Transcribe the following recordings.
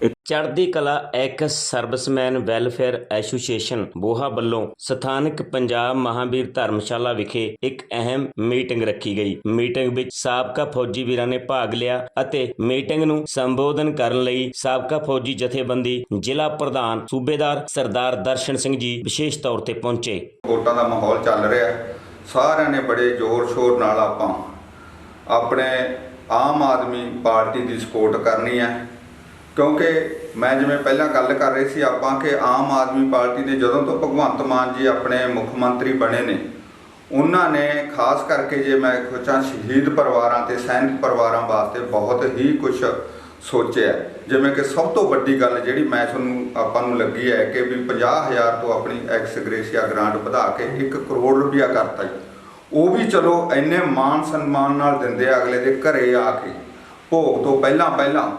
Party Chardi Kala ex servicemen welfare association Boha ਵੱਲੋਂ ਸਥਾਨਕ ਪੰਜਾਬ ਮਹਾਵੀਰ ਧਰਮਸ਼ਾਲਾ ਵਿਖੇ ਇੱਕ ਅਹਿਮ ਮੀਟਿੰਗ ਰੱਖੀ ਗਈ। ਮੀਟਿੰਗ ਵਿੱਚ ਸਾਬਕਾ ਫੌਜੀ ਵੀਰਾਂ ਨੇ ਭਾਗ ਲਿਆ ਅਤੇ ਮੀਟਿੰਗ ਨੂੰ ਸੰਬੋਧਨ ਕਰਨ ਲਈ ਸਾਬਕਾ ਫੌਜੀ ਜਥੇਬੰਦੀ ਜ਼ਿਲ੍ਹਾ ਪ੍ਰਧਾਨ ਸੂਬੇਦਾਰ ਸਰਦਾਰ ਦਰਸ਼ਨ ਸਿੰਘ ਜੀ ਵਿਸ਼ੇਸ਼ ਤੌਰ ਤੇ ਪਹੁੰਚੇ। ਕੋਟਾਂ ਦਾ ਮਾਹੌਲ ਚੱਲ ਰਿਹਾ ਸਾਰਿਆਂ ਨੇ ਬੜੇ ਜ਼ੋਰ ਸ਼ੋਰ ਨਾਲ ਆਪਾਂ ਆਪਣੇ ਆਮ ਆਦਮੀ ਪਾਰਟੀ ਦੀ ਸਪੋਰਟ ਕਰਨੀ ਹੈ। ਕਿਉਂਕਿ ਮੈਂ ਜਿਵੇਂ ਪਹਿਲਾਂ ਗੱਲ ਕਰ ਰਹੇ ਸੀ, ਆਪਾਂ ਕਿ ਆਮ ਆਦਮੀ ਪਾਰਟੀ ਨੇ ਜਦੋਂ ਤੋਂ ਭਗਵੰਤ ਮਾਨ ਜੀ ਆਪਣੇ ਮੁੱਖ ਮੰਤਰੀ ਬਣੇ ਨੇ, ਉਹਨਾਂ ਨੇ ਖਾਸ ਕਰਕੇ ਜੇ ਮੈਂ ਸੋਚਾਂ ਸ਼ਹੀਦ ਪਰਿਵਾਰਾਂ ਤੇ, ਸੈਨਿਕ ਪਰਿਵਾਰਾਂ ਵਾਸਤੇ ਬਹੁਤ ਹੀ ਕੁਝ ਸੋਚਿਆ। ਜਿਵੇਂ ਕਿ ਸਭ ਤੋਂ ਵੱਡੀ ਗੱਲ ਜਿਹੜੀ ਮੈਂ ਤੁਹਾਨੂੰ, ਆਪਾਂ ਨੂੰ ਲੱਗੀ ਹੈ ਕਿ ਵੀ 50000 ਤੋਂ ਆਪਣੀ ਐਕਸ ਗ੍ਰੇਸ਼ੀਆ ਗ੍ਰਾਂਟ ਵਧਾ ਕੇ 1 ਕਰੋੜ ਰੁਪਇਆ ਕਰਤਾ ਜੀ। ਉਹ ਵੀ ਚਲੋ ਇੰਨੇ ਮਾਣ ਸਨਮਾਨ ਨਾਲ ਦਿੰਦੇ ਆ ਅਗਲੇ ਦੇ ਘਰੇ ਆ ਕੇ। ਭੋਗ ਤੋਂ ਪਹਿਲਾਂ ਪਹਿਲਾਂ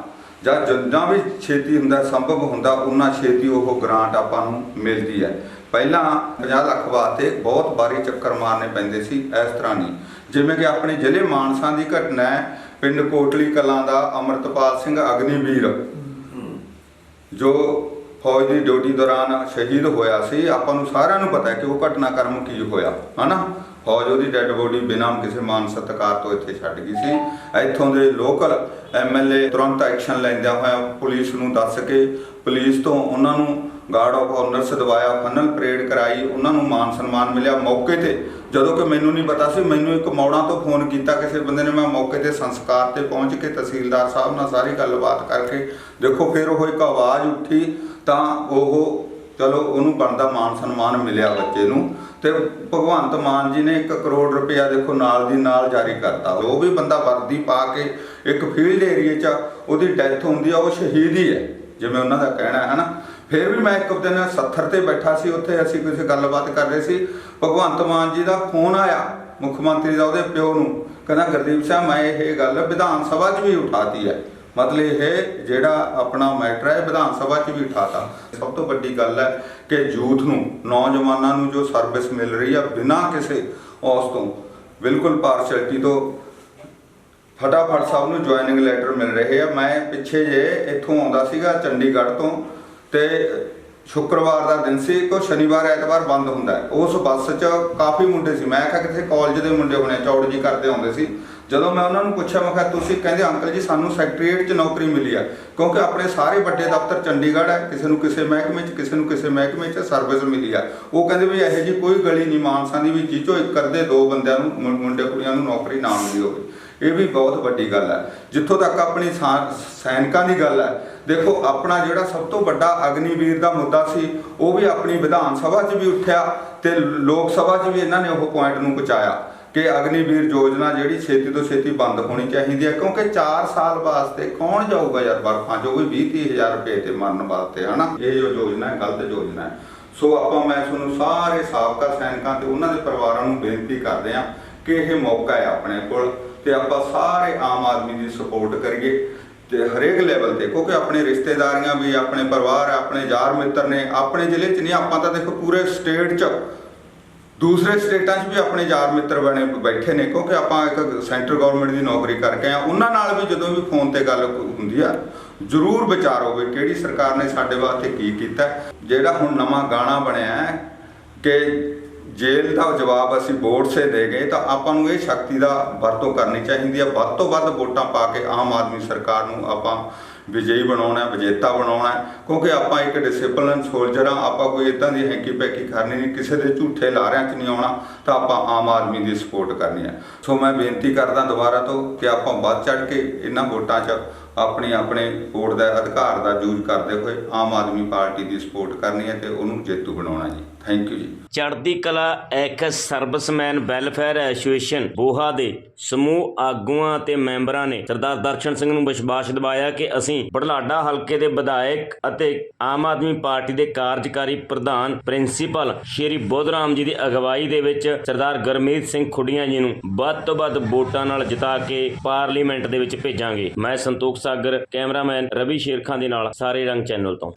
ਜਾਂ ਜਿੰਨਾ ਵੀ ਛੇਤੀ ਹੁੰਦਾ, ਸੰਭਵ ਹੁੰਦਾ, ਉਨਾ ਛੇਤੀ ਉਹ ਗ੍ਰਾਂਟ ਆਪਾਂ ਨੂੰ ਮਿਲਦੀ ਹੈ। ਪਹਿਲਾਂ 50 ਲੱਖ ਵਾਸਤੇ ਬਹੁਤ ਬਾਰੀ ਚੱਕਰ ਮਾਰਨੇ ਪੈਂਦੇ ਸੀ, ਇਸ ਤਰ੍ਹਾਂ ਨਹੀਂ। ਜਿਵੇਂ ਕਿ ਆਪਣੇ ਜ਼ਿਲ੍ਹੇ ਮਾਨਸਾ ਦੀ ਘਟਨਾ ਹੈ, ਪਿੰਡ ਕੋਟਲੀ ਕਲਾਂ ਦਾ ਅਮਰਤਪਾਲ ਸਿੰਘ ਅਗਨੀਵੀਰ। ਜੋ ਫੌਜ ਦੀ ਡਿਊਟੀ ਦੌਰਾਨ ਸ਼ਹੀਦ ਹੋਇਆ ਸੀ, ਆਪਾਂ ਨੂੰ ਸਾਰਿਆਂ ਨੂੰ ਪਤਾ ਹੈ ਕਿ ਉਹ ਘਟਨਾਕ੍ਰਮ ਕੀ ਹੋਇਆ, ਹਨਾ? ਫੌਜ ਉਹਦੀ ਡੈੱਡ ਬੋਡੀ ਬਿਨਾਂ ਕਿਸੇ ਮਾਨ ਸਤਿਕਾਰ ਤੋਂ ਇੱਥੇ ਛੱਡ ਗਈ ਸੀ। ਇੱਥੋਂ ਦੇ ਲੋਕਲ ਐਮਐਲਏ ਤੁਰੰਤ ਐਕਸ਼ਨ ਲੈਂਦਿਆਂ ਹੋਇਆ ਪੁਲਿਸ ਨੂੰ ਦੱਸ ਕੇ ਪੁਲਿਸ ਤੋਂ ਉਹਨਾਂ ਨੂੰ ਗਾਰਡ ਆਫ ਆਨਰਸ ਦਵਾਇਆ ਫਨਲ ਪਰੇਡ ਕਰਾਈ, ਉਹਨਾਂ ਨੂੰ ਮਾਨ ਸਨਮਾਨ ਮਿਲਿਆ। ਮੌਕੇ ਤੇ ਜਦੋਂ ਕਿ ਮੈਨੂੰ ਨਹੀਂ ਪਤਾ ਸੀ, ਮੈਨੂੰ ਇੱਕ ਮੌੜਾਂ ਤੋਂ ਫੋਨ ਕੀਤਾ ਕਿਸੇ ਬੰਦੇ ਨੇ, ਮੈਂ ਮੌਕੇ ਤੇ ਸੰਸਕਾਰ ਤੇ ਪਹੁੰਚ ਕੇ ਤਹਿਸੀਲਦਾਰ ਸਾਹਿਬ ਨਾਲ ਸਾਰੀ ਗੱਲਬਾਤ ਕਰਕੇ ਦੇਖੋ, ਫਿਰ ਉਹ ਇੱਕ ਆਵਾਜ਼ ਉੱਠੀ ਤਾਂ ਉਹ ਚਲੋ ਉਹਨੂੰ ਬਣਦਾ ਮਾਨ ਸਨਮਾਨ ਮਿਲਿਆ ਬੱਚੇ ਨੂੰ ਤੇ ਭਗਵੰਤ ਮਾਨ ਜੀ ਨੇ 1 ਕਰੋੜ ਰੁਪਇਆ ਦੇਖੋ ਨਾਲ ਦੀ ਨਾਲ ਜਾਰੀ ਕਰਤਾ। ਉਹ ਵੀ ਬੰਦਾ ਵਰਦੀ ਪਾ ਕੇ ਇੱਕ ਫੀਲਡ ਏਰੀਆ 'ਚ ਉਹਦੀ ਡੈਥ ਹੁੰਦੀ ਆ, ਉਹ ਸ਼ਹੀਦ ਹੀ ਹੈ, ਜਿਵੇਂ ਉਹਨਾਂ ਦਾ ਕਹਿਣਾ ਹੈ ਨਾ ਫਿਰ ਵੀ ਮੈਂ ਇੱਕ ਦਿਨ 70 ਤੇ ਬੈਠਾ ਸੀ, ਉੱਥੇ ਅਸੀਂ ਕਿਸੇ ਗੱਲਬਾਤ ਕਰ ਰਹੇ ਸੀ। ਭਗਵੰਤ ਮਾਨ ਜੀ ਦਾ ਫੋਨ ਆਇਆ, ਮੁੱਖ ਮੰਤਰੀ ਦਾ ਉਹਦੇ ਪਿਓ ਨੂੰ। ਕਹਿੰਦਾ, ਗੁਰਦੀਪ ਸਾਹਿਬ ਮੈਂ ਇਹ ਗੱਲ ਵਿਧਾਨ ਸਭਾ 'ਚ ਵੀ ਉਠਾਤੀ ਹੈ। ਮਤਲਬ ਇਹ ਜਿਹੜਾ ਆਪਣਾ ਮੈਟਰ ਹੈ ਵਿਧਾਨ ਸਭਾ 'ਚ ਵੀ ਉਠਾਤਾ। ਸਭ ਤੋਂ ਵੱਡੀ ਗੱਲ ਹੈ ਕਿ ਯੂਥ ਨੂੰ, ਨੌਜਵਾਨਾਂ ਨੂੰ ਜੋ ਸਰਵਿਸ ਮਿਲ ਰਹੀ ਹੈ ਬਿਨਾਂ ਕਿਸੇ ਔਸ ਤੋਂ, ਬਿਲਕੁਲ ਪਾਰਸ਼ੈਲਿਟੀ ਤੋਂ ਫਟਾਫਟ ਸਭ ਨੂੰ ਜੁਆਇਨਿੰਗ ਲੈਟਰ ਮਿਲ ਰਹੇ ਆ। ਮੈਂ ਪਿੱਛੇ ਜੇ ਇੱਥੋਂ ਆਉਂਦਾ ਸੀਗਾ ਚੰਡੀਗੜ੍ਹ ਤੋਂ ਤੇ ਸ਼ੁੱਕਰਵਾਰ ਦਾ ਦਿਨ ਸੀ ਕੋ ਸ਼ਨੀਵਾਰ ਐਤਵਾਰ ਬੰਦ ਹੁੰਦਾ ਉਸ ਬੱਸ 'ਚ ਕਾਫੀ ਮੁੰਡੇ ਸੀ। ਮੈਂ ਕਿਹਾ ਕਿਤੇ ਕਾਲਜ ਦੇ ਮੁੰਡੇ ਹੋਣੇ ਚੌੜ ਜੀ ਕਰਦੇ ਆਉਂਦੇ ਸੀ। ਜਦੋਂ ਮੈਂ ਉਹਨਾਂ ਨੂੰ ਪੁੱਛਿਆ, ਮੈਂ ਕਿਹਾ, ਤੁਸੀਂ ਕਹਿੰਦੇ ਅੰਕਲ ਜੀ, ਸਾਨੂੰ ਸੈਕਟਰੀਏਟ 'ਚ ਨੌਕਰੀ ਮਿਲੀ ਆ, ਕਿਉਂਕਿ ਆਪਣੇ ਸਾਰੇ ਵੱਡੇ ਦਫ਼ਤਰ ਚੰਡੀਗੜ੍ਹ ਹੈ ਕਿਸੇ ਨੂੰ ਕਿਸੇ ਮਹਿਕਮੇ 'ਚ, ਕਿਸੇ ਨੂੰ ਕਿਸੇ ਮਹਿਕਮੇ 'ਚ ਸਰਵਿਸ ਮਿਲੀ ਆ। ਉਹ ਕਹਿੰਦੇ ਵੀ ਇਹੋ ਜੀ ਕੋਈ ਗਲੀ ਨਹੀਂ, ਮਾਨਸਾ ਦੀ ਵੀ ਜਿੱਚੋ ਇੱਕ ਕਰਦੇ ਦੋ ਬੰਦਿਆਂ ਨੂੰ ਮੁੰਡੇ ਕੁੜੀਆਂ ਨੂੰ ਨੌਕਰੀ ਨਾ ਮਿਲੀ ਹੋਵੇ। ਇਹ ਵੀ ਬਹੁਤ ਵੱਡੀ ਗੱਲ ਹੈ ਜਿੱਥੋਂ ਤੱਕ ਆਪਣੀ ਸਾ- ਸੈਨਿਕਾਂ ਦੀ ਗੱਲ ਹੈ ਦੇਖੋ, ਆਪਣਾ ਜਿਹੜਾ ਸਭ ਤੋਂ ਵੱਡਾ ਅਗਨੀਵੀਰ ਦਾ ਮੁੱਦਾ ਸੀ, ਉਹ ਵੀ ਆਪਣੀ ਵਿਧਾਨ ਸਭਾ 'ਚ ਵੀ ਉੱਠਿਆ ਤੇ ਲੋਕ ਸਭਾ 'ਚ ਵੀ ਇਹਨਾਂ ਨੇ ਉਹ ਪੁਆਇੰਟ ਨੂੰ ਪਹੁੰਚਾਇਆ। ਕਿ ਅਗਨੀਵੀਰ ਯੋਜਨਾ ਜਿਹੜੀ ਛੇਤੀ ਤੋਂ ਛੇਤੀ ਬੰਦ ਹੋਣੀ ਚਾਹੀਦੀ ਹੈ, ਕਿਉਂਕਿ 4 ਸਾਲ ਵਾਸਤੇ ਕੌਣ ਜਾਊਗਾ ਯਾਰ ਬਰਫਾਂ 'ਚ? ਉਹ ਵੀ 20 30 ਰੁਪਏ ਤੇ ਮਰਨ ਵਾਸਤੇ, ਹਨਾ? ਇਹ ਜੋ ਯੋਜਨਾ ਹੈ, ਗਲਤ ਯੋਜਨਾ ਹੈ। ਸੋ ਆਪਾਂ ਮੈਂ ਤੁਹਾਨੂੰ ਸਾਰੇ ਸਾਬਕਾ ਸੈਨਿਕਾਂ ਤੇ ਉਹਨਾਂ ਦੇ ਪਰਿਵਾਰਾਂ ਨੂੰ ਬੇਨਤੀ ਕਰਦੇ ਹਾਂ ਕਿ ਇਹ ਮੌਕਾ ਹੈ ਆਪਣੇ ਕੋਲ ਤੇ ਆਪਾਂ ਸਾਰੇ ਆਮ ਆਦਮੀ ਦੀ ਸਪੋਰਟ ਕਰੀਏ ਤੇ ਹਰੇਕ ਲੈਵਲ ਤੇ, ਕਿਉਂਕਿ ਆਪਣੇ ਰਿਸ਼ਤੇਦਾਰੀਆਂ ਵੀ, ਆਪਣੇ ਪਰਿਵਾਰ, ਆਪਣੇ ਯਾਰ ਮਿੱਤਰ ਨੇ, ਆਪਣੇ ਜ਼ਿਲ੍ਹੇ 'ਚ ਨਹੀਂ, ਆਪਾਂ ਤਾਂ ਦੇਖੋ ਪੂਰੇ ਸਟੇਟ 'ਚ ਦੂਸਰੇ ਸਟੇਟਾਂ 'ਚ ਵੀ ਆਪਣੇ ਯਾਰ ਮਿੱਤਰ ਬਣੇ ਬੈਠੇ ਨੇ, ਕਿਉਂਕਿ ਆਪਾਂ ਇੱਕ ਸੈਂਟਰ ਗਵਰਨਮੈਂਟ ਦੀ ਨੌਕਰੀ ਕਰਕੇ ਆ ਉਹਨਾਂ ਨਾਲ ਵੀ ਜਦੋਂ ਵੀ ਫੋਨ ਤੇ ਗੱਲ ਹੁੰਦੀ ਆ, ਜ਼ਰੂਰ ਵਿਚਾਰ ਹੋਵੇ ਕਿਹੜੀ ਸਰਕਾਰ ਨੇ ਸਾਡੇ ਵਾਸਤੇ ਕੀ ਕੀਤਾ। ਜਿਹੜਾ ਹੁਣ ਨਵਾਂ ਗਾਣਾ ਬਣਿਆ ਹੈ ਕਿ ਜੇਲ੍ਹ ਦਾ ਜਵਾਬ ਅਸੀਂ ਵੋਟ ਸੇ ਦੇ ਗਏ ਤਾਂ ਆਪਾਂ ਨੂੰ ਇਹ ਸ਼ਕਤੀ ਦਾ ਵਰਤੋਂ ਕਰਨੀ ਚਾਹੀਦੀ ਹੈ ਵੱਧ ਤੋਂ ਵੱਧ ਵੋਟਾਂ ਪਾ ਕੇ ਆਮ ਆਦਮੀ ਸਰਕਾਰ ਨੂੰ ਆਪਾਂ ਵਿਜੇਈ ਬਣਾਉਣਾ ਹੈ ਵਿਜੇਤਾ ਬਣਾਉਣਾ ਹੈ ਕਿਉਂਕਿ ਆਪਾਂ ਇੱਕ ਡਿਸਪਲਿਨ ਸੋਲਜਰ ਆ ਆਪਾਂ ਕੋਈ ਇਦਾਂ ਦੀ ਹੈਂਕੀ ਪੈਕੀ ਕਰਨੀ ਨਹੀਂ, ਕਿਸੇ ਦੇ ਝੂਠੇ ਲਾਰਿਆਂ 'ਚ ਨਹੀਂ ਆਉਣਾ, ਤਾਂ ਆਪਾਂ ਆਮ ਆਦਮੀ ਦੀ ਸਪੋਰਟ ਕਰਨੀ ਹੈ। ਸੋ ਮੈਂ ਬੇਨਤੀ ਕਰਦਾ ਦੁਬਾਰਾ ਤੋਂ ਕਿ ਆਪਾਂ ਵੱਧ ਚੜ ਕੇ ਇਹਨਾਂ ਵੋਟਾਂ 'ਚ ਆਪਣੀ, ਆਪਣੇ ਵੋਟ ਦਾ ਅਧਿਕਾਰ ਦਾ ਯੂਜ਼ ਕਰਦੇ ਹੋਏ ਆਮ ਆਦਮੀ ਪਾਰਟੀ ਦੀ ਸਪੋਰਟ ਕਰਨੀ ਹੈ ਤੇ ਉਹਨੂੰ ਜੇਤੂ ਬਣਾਉਣਾ ਜੀ। ਥੈਂਕ ਯੂ ਜੀ। Chardi Kala ex servicemen welfare association Boha ਦੇ ਸਮੂਹ ਆਗੂਆਂ ਤੇ ਮੈਂਬਰਾਂ ਨੇ ਸਰਦਾਰ ਦਰਸ਼ਨ ਸਿੰਘ ਨੂੰ ਵਿਸ਼ਵਾਸ ਦਿਵਾਇਆ ਕਿ ਅਸੀਂ ਬੜਲਾਡਾ ਹਲਕੇ ਦੇ ਵਿਧਾਇਕ ਅਤੇ ਆਮ ਆਦਮੀ ਪਾਰਟੀ ਦੇ ਕਾਰਜਕਾਰੀ ਪ੍ਰਧਾਨ ਪ੍ਰਿੰਸੀਪਲ ਸ਼੍ਰੀ ਬੋਧਰਾਮ ਜੀ ਦੀ ਅਗਵਾਈ ਦੇ ਵਿੱਚ ਸਰਦਾਰ ਗਰਮੀਤ ਸਿੰਘ ਖੁੱਡੀਆਂ ਜੀ ਨੂੰ ਵੱਧ ਤੋਂ ਵੱਧ ਵੋਟਾਂ ਨਾਲ ਜਿਤਾ ਕੇ ਪਾਰਲੀਮੈਂਟ ਦੇ ਵਿੱਚ ਭੇਜਾਂਗੇ। ਮੈਂ ਸੰਤੋਖ ਸਾਗਰ, ਕੈਮਰਾਮੈਨ ਰਵੀ ਸ਼ੇਰਖਾਂ ਦੇ ਨਾਲ ਸਾਰੇ ਰੰਗ ਚੈਨਲ ਤੋਂ।